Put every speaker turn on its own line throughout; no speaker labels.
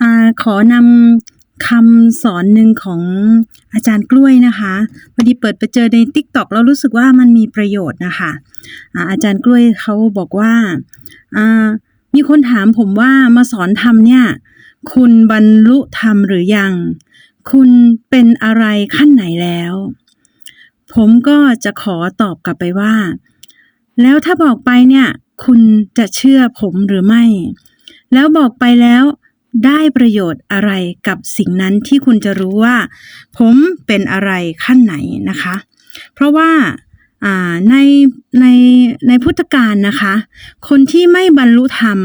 อขอนำคำสอนหนึ่งของอาจารย์กล้วยนะคะพอดีเปิดไปเจอใน TikTok แล้วรู้สึกว่ามันมีประโยชน์นะคะอาอาจารย์กล้วยเขาบอกว่าอ่ามีคนถามผมว่ามาสอนธรรมเนี่ย คุณบรรลุธรรมหรือยัง คุณเป็นอะไรขั้นไหนแล้ว ผมก็จะขอตอบกลับไปว่า แล้วถ้าบอกไปเนี่ย คุณจะเชื่อผมหรือไม่ แล้วบอกไปแล้ว ได้ประโยชน์อะไรกับสิ่งนั้นที่คุณจะรู้ว่า ผมเป็นอะไรขั้นไหนนะคะ เพราะว่าในในในพุทธการนะคะ คนที่ไม่บรรลุธรรม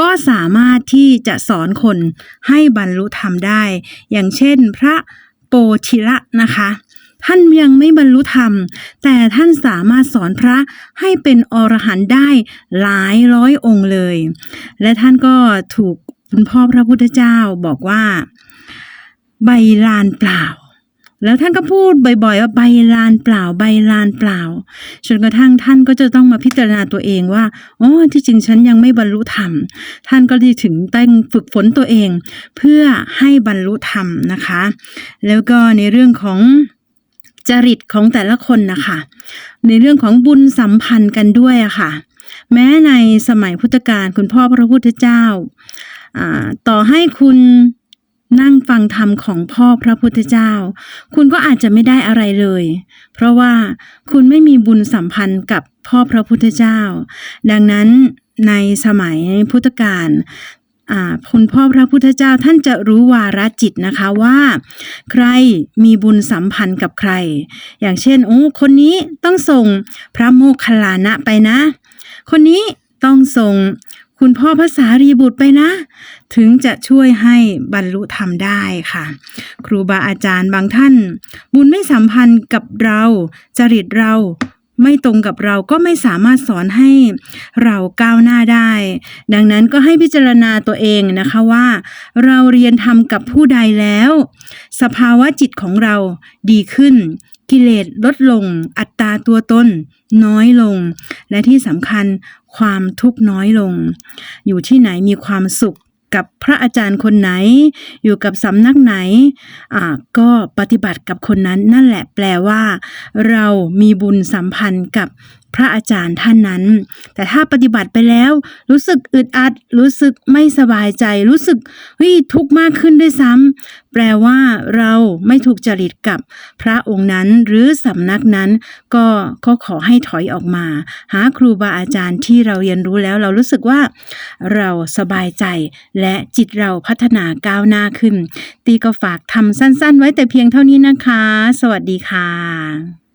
ก็สามารถที่จะสอนคนให้บรรลุธรรมได้ อย่างเช่นพระโปธิละนะคะ ท่านยังไม่บรรลุธรรม แต่ท่านสามารถสอนพระให้เป็นอรหันต์ได้หลายร้อยองค์เลย และท่านก็ถูก คุณพ่อพระพุทธเจ้าบอกว่า ใบลานเปล่า แล้วท่านก็พูดบ่อยๆว่าใบลานเปล่า ใบลานเปล่าจนกระทั่งท่านก็จะต้องมาพิจารณาตัวเองว่าอ๋อที่จริงฉันยังไม่บรรลุธรรม ท่านก็ได้ถึงตั้งฝึกฝนตัวเอง เพื่อให้บรรลุธรรมนะคะ แล้วก็ในเรื่องของจริตของแต่ละคนนะคะในเรื่องของบุญสัมพันธ์กันด้วยอะค่ะ แม้ในสมัยพุทธกาลคุณพ่อพระพุทธเจ้า ต่อให้คุณนั่งฟังธรรมของพ่อพระพุทธเจ้า คุณก็อาจจะไม่ได้อะไรเลย เพราะว่าคุณไม่มีบุญสัมพันธ์กับพ่อพระพุทธเจ้า ดังนั้นในสมัยพุทธกาลคุณพ่อพระพุทธเจ้าท่านจะรู้วาระจิตนะคะว่า ใครมีบุญสัมพันธ์กับใคร อย่างเช่นโอ้คนนี้ต้องส่งพระโมคคัลลานะไปนะ คนนี้ต้องส่ง คุณพ่อพระสารีบุตรไปนะ ถึงจะช่วยให้บรรลุธรรมได้ค่ะ ครูบาอาจารย์บางท่าน บุญไม่สัมพันธ์กับเรา จริตเราไม่ตรงกับเราก็ไม่สามารถสอนให้เราก้าวหน้าได้ ดังนั้นก็ให้พิจารณาตัวเองนะคะว่า เราเรียนทำกับผู้ใดแล้ว สภาวะจิตของเราดีขึ้น กิเลสลดลง อัตราตัวตนน้อยลง และที่สำคัญความทุกข์น้อยลง อยู่ที่ไหนมีความสุขกับพระอาจารย์คนไหน อยู่กับสำนักไหนอ่าก็ปฏิบัติกับคนนั้นนั่นแหละแปลว่า เรามีบุญสัมพันธ์กับพระอาจารย์ท่านนั้น แต่ถ้าปฏิบัติไปแล้ว รู้สึกอึดอัด รู้สึกไม่สบายใจ รู้สึกเฮ้ยทุกข์มากขึ้นด้วยซ้ำแปลว่าเราไม่ถูกจริตกับพระองค์นั้นหรือสำนักนั้น ก็ก็ขอให้ถอยออกมา หาครูบาอาจารย์ที่เราเรียนรู้แล้วเรารู้สึกว่า เราสบายใจและจิตเราพัฒนาก้าวหน้าขึ้น ตีก็ฝากทำสั้นๆ ไว้แต่เพียงเท่านี้นะคะ สวัสดีค่ะ